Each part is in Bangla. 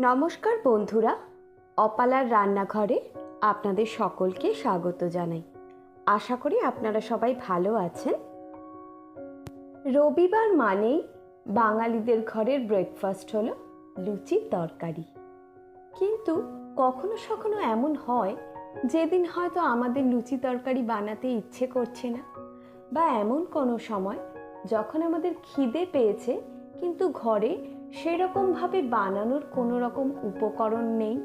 নমস্কার বন্ধুরা, অপালার রান্নাঘরে আপনাদের সকলকে স্বাগত জানাই। আশা করি আপনারা সবাই ভালো আছেন। রবিবার মানেই বাঙালিদের ঘরের ব্রেকফাস্ট হলো লুচির তরকারি। কিন্তু কখনো সখনো এমন হয়, যেদিন হয়তো আমাদের লুচি তরকারি বানাতে ইচ্ছে করছে না, বা এমন কোনো সময় যখন আমাদের খিদে পেয়েছে, কিন্তু ঘরে সেরকমভাবে বানানোর কোনো রকম উপকরণ নেই।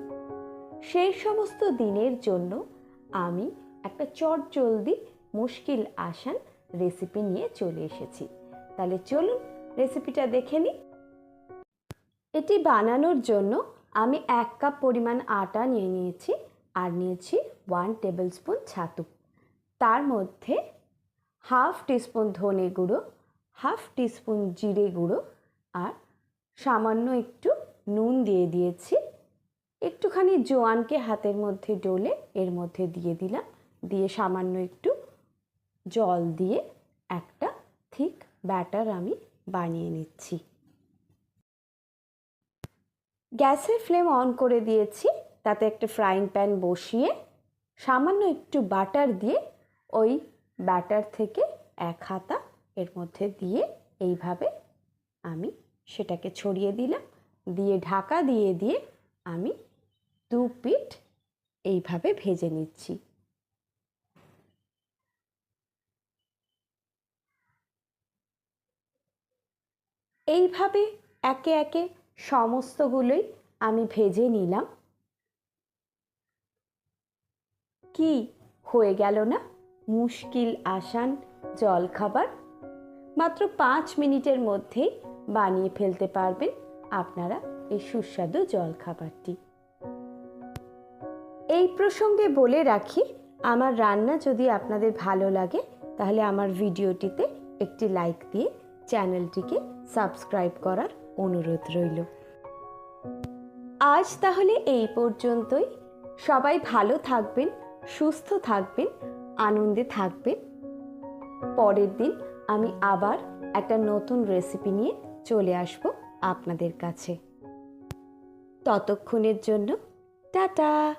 সেই সমস্ত দিনের জন্য আমি একটা চট জলদি মুশকিল আসান রেসিপি নিয়ে চলে এসেছি। তাহলে চলুন রেসিপিটা দেখে নিই। এটি বানানোর জন্য আমি এক কাপ পরিমাণ আটা নিয়ে নিয়েছি আর নিয়েছি ওয়ান টেবিল স্পুন ছাতু। তার মধ্যে হাফ টিস্পুন ধনে গুঁড়ো হাফ টিস্পুন জিরে গুঁড়ো আর সামান্য একটু নুন দিয়ে দিয়েছি। একটুখানি জোয়ানকে হাতের মধ্যে ডলে এর মধ্যে দিয়ে দিলাম। দিয়ে সামান্য একটু জল দিয়ে একটা থিক ব্যাটার আমি বানিয়ে নিচ্ছি। গ্যাসের ফ্লেম অন করে দিয়েছি। তাতে একটা ফ্রাইং প্যান বসিয়ে সামান্য একটু বাটার দিয়ে ওই ব্যাটার থেকে এক হাতা এর মধ্যে দিয়ে এইভাবে আমি সেটাকে ছড়িয়ে দিলাম, দিয়ে ঢাকা দিয়ে দিয়ে আমি দু পিঠ এইভাবে ভেজে নিচ্ছি। এইভাবে একে একে সমস্তগুলোই আমি ভেজে নিলাম। কি হয়ে গেল না? মুশকিল আসান জলখাবার। মাত্র পাঁচ মিনিটের মধ্যেই বানিয়ে ফেলতে পারবেন আপনারা এই সুস্বাদু জলখাবারটি। এই প্রসঙ্গে বলে রাখি, আমার রান্না যদি আপনাদের ভালো লাগে, তাহলে আমার ভিডিওটিতে একটি লাইক দিয়ে চ্যানেলটিকে সাবস্ক্রাইব করার অনুরোধ রইল। আজ তাহলে এই পর্যন্তই। সবাই ভালো থাকবেন, সুস্থ থাকবেন, আনন্দে থাকবেন। পরের দিন আমি আবার একটা নতুন রেসিপি নিয়ে চলে আসব আপনাদের কাছে। ততক্ষণের জন্য টাটা।